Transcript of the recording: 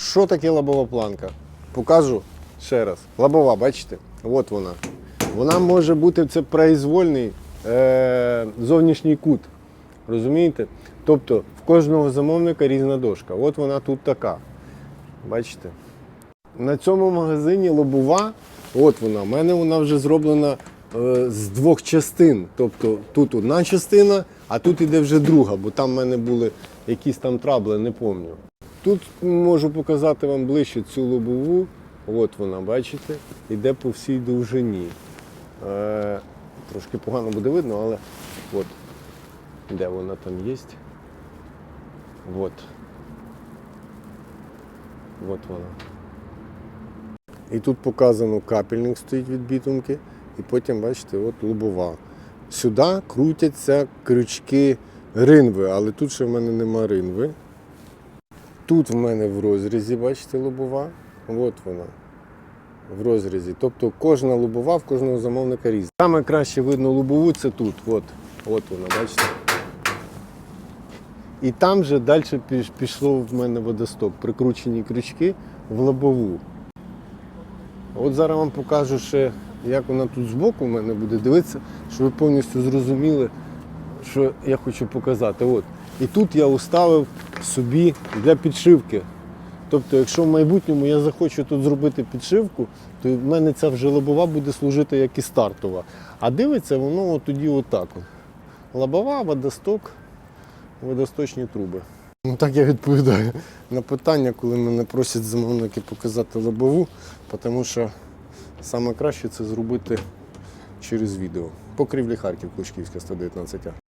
Що таке лобова планка? Покажу ще раз. Лобова, бачите? От вона. Вона може бути це произвольний е, зовнішній кут. Розумієте? Тобто в кожного замовника різна дошка. От вона тут така. Бачите? На цьому магазині лобова, от вона. У мене вона вже зроблена е, з двох частин. Тобто тут одна частина, а тут іде вже друга, бо там в мене були якісь там трабли, не пам'ятаю. Тут можу показати вам ближче цю лобову. От вона, бачите, іде по всій довжині. Е, трошки погано буде видно, але от де вона там є. От. От вона. І тут показано капельник стоїть від бітумки, і потім, бачите, от лобова. Сюди крутяться крючки ринви, але тут ще в мене нема ринви. Тут в мене в розрізі, бачите, лобова. От вона. В розрізі. Тобто кожна лобова в кожного замовника різна. Саме краще видно лобову це тут. От, от вона, бачите. І там же далі пішло в мене водосток. Прикручені крючки в лобову. От зараз вам покажу ще, як вона тут збоку в мене буде дивитися, щоб ви повністю зрозуміли, що я хочу показати. От. І тут я уставив собі для підшивки. Тобто, якщо в майбутньому я захочу тут зробити підшивку, то в мене ця вже лобова буде служити як і стартова. А дивиться воно тоді отак. От. Лобова, водосток, водосточні труби. Ну так я відповідаю на питання, коли мене просять замовники показати лобову, тому що саме краще це зробити через відео. Покрівлі Харків, Кличківська 119А.